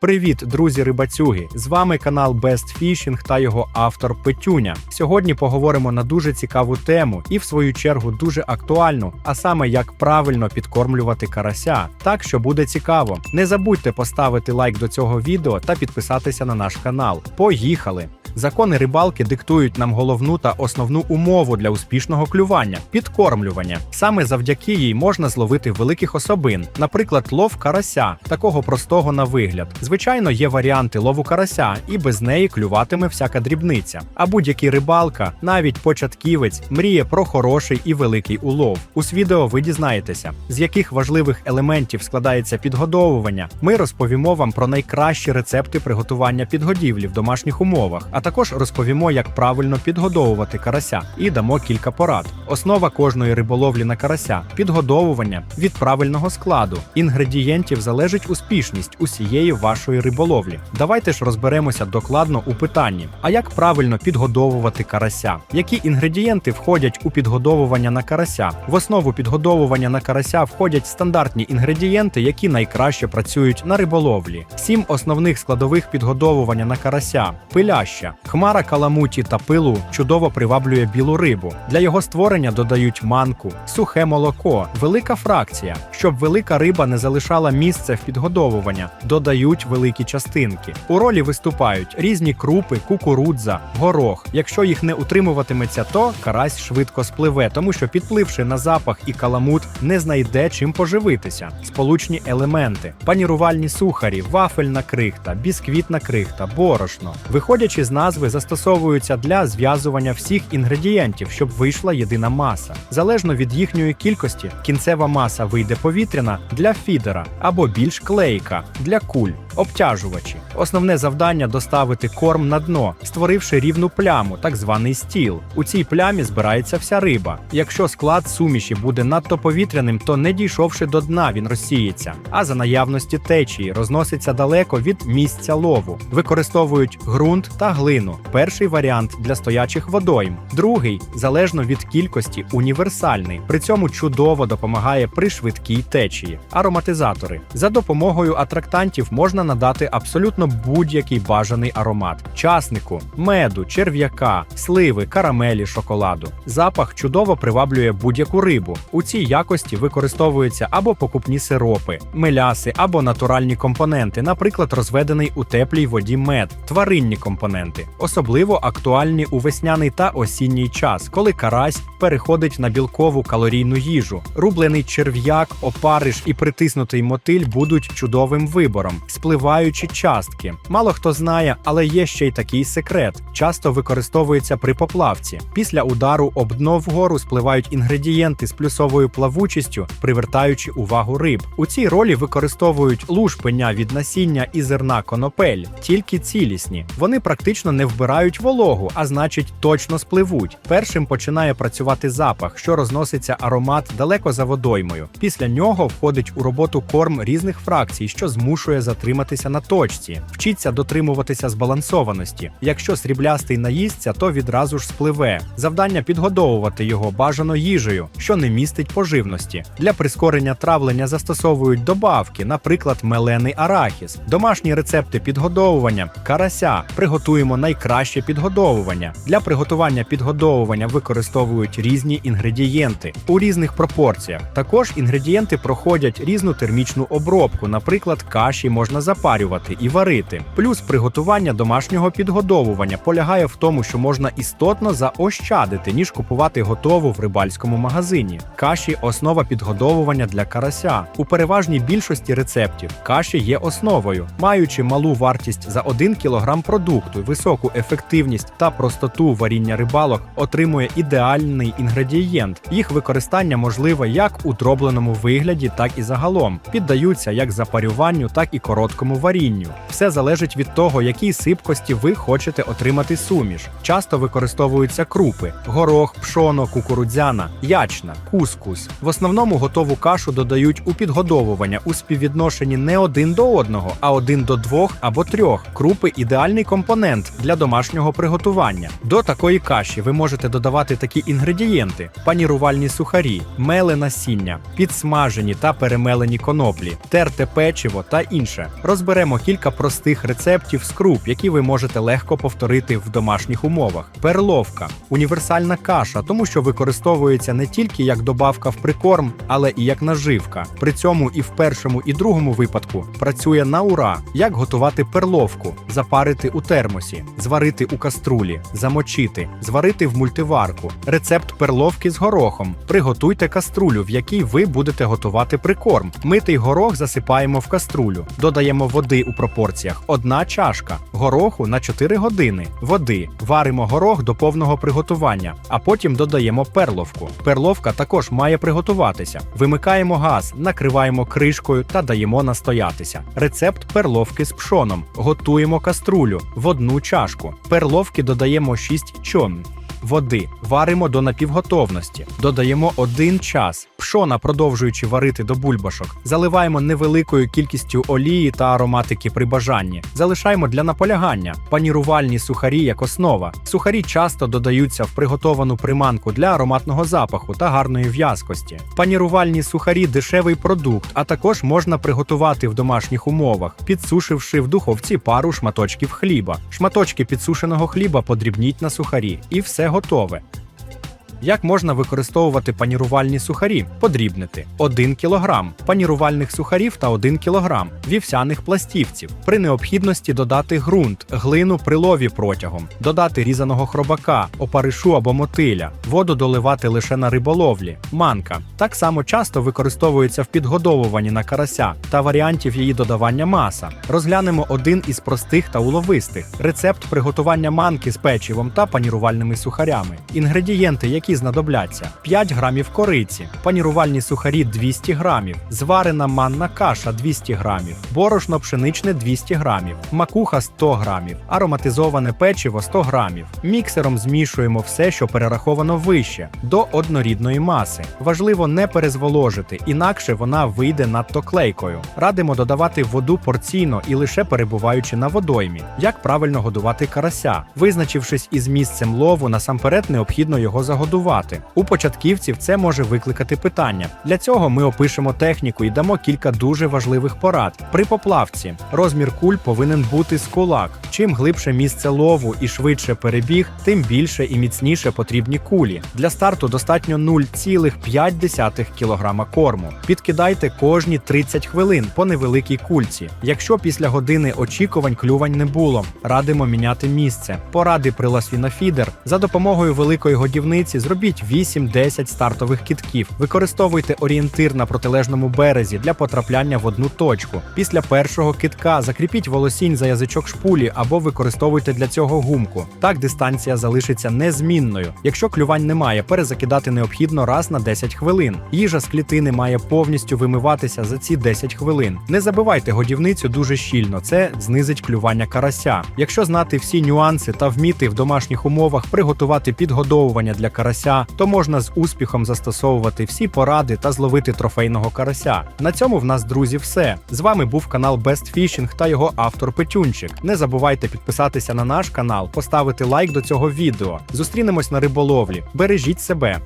Привіт, друзі рибацюги! З вами канал Best Fishing та його автор Петюня. Сьогодні поговоримо на дуже цікаву тему і, в свою чергу, дуже актуальну, а саме як правильно підкормлювати карася. Так що буде цікаво. Не забудьте поставити лайк до цього відео та підписатися на наш канал. Поїхали! Закони рибалки диктують нам головну та основну умову для успішного клювання підкормлювання. Саме завдяки їй можна зловити великих особин, наприклад, лов карася, такого простого на вигляд. Звичайно, є варіанти лову карася, і без неї клюватиме всяка дрібниця. А будь-який рибалка, навіть початківець, мріє про хороший і великий улов. У відео ви дізнаєтеся, з яких важливих елементів складається підгодовування. Ми розповімо вам про найкращі рецепти приготування підгодівлі в домашніх умовах, також розповімо, як правильно підгодовувати карася, і дамо кілька порад. Основа кожної риболовлі на карася підгодовування від правильного складу інгредієнтів залежить успішність усієї вашої риболовлі. Давайте ж розберемося докладно у питанні: а як правильно підгодовувати карася? Які інгредієнти входять у підгодовування на карася? В основу підгодовування на карася входять стандартні інгредієнти, які найкраще працюють на риболовлі. Сім основних складових підгодовування на карася: пиляща, хмара каламуті та пилу чудово приваблює білу рибу. Для його створення додають манку, сухе молоко, велика фракція. Щоб велика риба не залишала місце в підгодовування, додають великі частинки. У ролі виступають різні крупи, кукурудза, горох. Якщо їх не утримуватиметься, то карась швидко спливе, тому що підпливши на запах і каламут, не знайде чим поживитися. Сполучні елементи, панірувальні сухарі, вафельна крихта, бісквітна крихта, борошно. Виходячи з назви, застосовуються для зв'язування всіх інгредієнтів, щоб вийшла єдина маса. Залежно від їхньої кількості, кінцева маса вийде повітряна для фідера або більш клейка для куль. Обтяжувачі. Основне завдання доставити корм на дно, створивши рівну пляму, так званий стіл. У цій плямі збирається вся риба. Якщо склад суміші буде надто повітряним, то не дійшовши до дна, він розсіється. А за наявності течії розноситься далеко від місця лову. Використовують ґрунт та глину. Перший варіант для стоячих водойм, другий залежно від кількості універсальний. При цьому чудово допомагає при швидкій течії. Ароматизатори за допомогою атрактантів можна надати абсолютно будь-який бажаний аромат: часнику, меду, черв'яка, сливи, карамелі, шоколаду. Запах чудово приваблює будь-яку рибу. У цій якості використовуються або покупні сиропи, меляси, або натуральні компоненти, наприклад, розведений у теплій воді мед, тваринні компоненти. Особливо актуальні у весняний та осінній час, коли карась переходить на білкову калорійну їжу. Рублений черв'як, опариш і притиснутий мотиль будуть чудовим вибором спливаючі частки. Мало хто знає, але є ще й такий секрет: часто використовується при поплавці. Після удару об дно вгору спливають інгредієнти з плюсовою плавучістю, привертаючи увагу риб. У цій ролі використовують лушпеня від насіння і зерна конопель, тільки цілісні. Вони практично не вбирають вологу, а значить, точно спливуть. Першим починає працювати запах, що розноситься аромат далеко за водоймою. Після нього входить у роботу корм різних фракцій, що змушує затриматися на точці. Вчіться дотримуватися збалансованості. Якщо сріблястий наїсться, то відразу ж спливе. Завдання підгодовувати його бажано їжею, що не містить поживності. Для прискорення травлення застосовують добавки, наприклад, мелений арахіс, домашні рецепти підгодовування, карася. Приготуємо найкраще підгодовування. Для приготування підгодовування використовують різні інгредієнти у різних пропорціях. Також інгредієнти проходять різну термічну обробку, наприклад, каші можна запарювати і варити. Плюс приготування домашнього підгодовування полягає в тому, що можна істотно заощадити, ніж купувати готову в рибальському магазині. Каші основа підгодовування для карася. У переважній більшості рецептів каші є основою, маючи малу вартість за 1 кг продукту, високу ефективність та простоту варіння рибалок, отримує ідеальний інгредієнт. Їх використання можливе як у дробленому вигляді, так і загалом. Піддаються як запарюванню, так і солодкому варінню. Все залежить від того, якій сипкості ви хочете отримати суміш. Часто використовуються крупи: горох, пшоно, кукурудзяна, ячна, кускус. В основному готову кашу додають у підгодовування у співвідношенні не один до одного, а один до двох або трьох. Крупи ідеальний компонент для домашнього приготування. До такої каші ви можете додавати такі інгредієнти: панірувальні сухарі, меле насіння, підсмажені та перемелені коноплі, терте печиво та інше. Розберемо кілька простих рецептів з круп, які ви можете легко повторити в домашніх умовах. Перловка універсальна каша, тому що використовується не тільки як добавка в прикорм, але і як наживка. При цьому і в першому, і другому випадку працює на ура, як готувати перловку, запарити у термосі, зварити у каструлі, замочити, зварити в мультиварку. Рецепт перловки з горохом. Приготуйте каструлю, в якій ви будете готувати прикорм. Митий горох засипаємо в каструлю, додаємо води у пропорціях: одна чашка, гороху на 4 години, води, варимо горох до повного приготування, а потім додаємо перловку. Перловка також має приготуватися. Вимикаємо газ, накриваємо кришкою та даємо настоятися. Рецепт перловки з пшоном. Готуємо каструлю в одну чашку. Перловки додаємо 6 чон. Води варимо до напівготовності, додаємо один час. Пшона, продовжуючи варити до бульбашок, заливаємо невеликою кількістю олії та ароматики при бажанні. Залишаємо для наполягання панірувальні сухарі як основа. Сухарі часто додаються в приготовану приманку для ароматного запаху та гарної в'язкості. Панірувальні сухарі дешевий продукт, а також можна приготувати в домашніх умовах, підсушивши в духовці пару шматочків хліба. Шматочки підсушеного хліба подрібніть на сухарі, і все готове. Як можна використовувати панірувальні сухарі? Подрібнити 1 кг панірувальних сухарів та 1 кг вівсяних пластівців. При необхідності додати ґрунт, глину при лові протягом, додати різаного хробака, опаришу або мотиля, воду доливати лише на риболовлі, манка. Так само часто використовується в підгодовуванні на карася та варіантів її додавання маса. Розглянемо один із простих та уловистих рецепт приготування манки з печивом та панірувальними сухарями. Інгредієнти, які знадобляться: 5 грамів кориці, панірувальні сухарі 200 грамів, зварена манна каша 200 грамів, борошно пшеничне 200 грамів, макуха 100 грамів, ароматизоване печиво 100 грамів. Міксером змішуємо все, що перераховано вище, до однорідної маси. Важливо не перезволожити, інакше вона вийде надто клейкою. Радимо додавати воду порційно і лише перебуваючи на водоймі. Як правильно годувати карася, визначившись із місцем лову, насамперед необхідно його загодувати. У початківців це може викликати питання. Для цього ми опишемо техніку і дамо кілька дуже важливих порад. При поплавці розмір куль повинен бути з кулак. Чим глибше місце лову і швидше перебіг, тим більше і міцніше потрібні кулі. Для старту достатньо 0,5 кг корму. Підкидайте кожні 30 хвилин по невеликій кульці. Якщо після години очікувань клювань не було, радимо міняти місце. Поради при ласвінофідер за допомогою великої годівниці зробіть 8-10 стартових китків. Використовуйте орієнтир на протилежному березі для потрапляння в одну точку. Після першого китка закріпіть волосінь за язичок шпулі або використовуйте для цього гумку. Так дистанція залишиться незмінною. Якщо клювань немає, перезакидати необхідно раз на 10 хвилин. Їжа з клітини має повністю вимиватися за ці 10 хвилин. Не забивайте годівницю дуже щільно, це знизить клювання карася. Якщо знати всі нюанси та вміти в домашніх умовах приготувати підгодовування для карася, то можна з успіхом застосовувати всі поради та зловити трофейного карася. На цьому в нас, друзі, все. З вами був канал Best Fishing та його автор Петюнчик. Не забувайте підписатися на наш канал, поставити лайк до цього відео. Зустрінемось на риболовлі. Бережіть себе.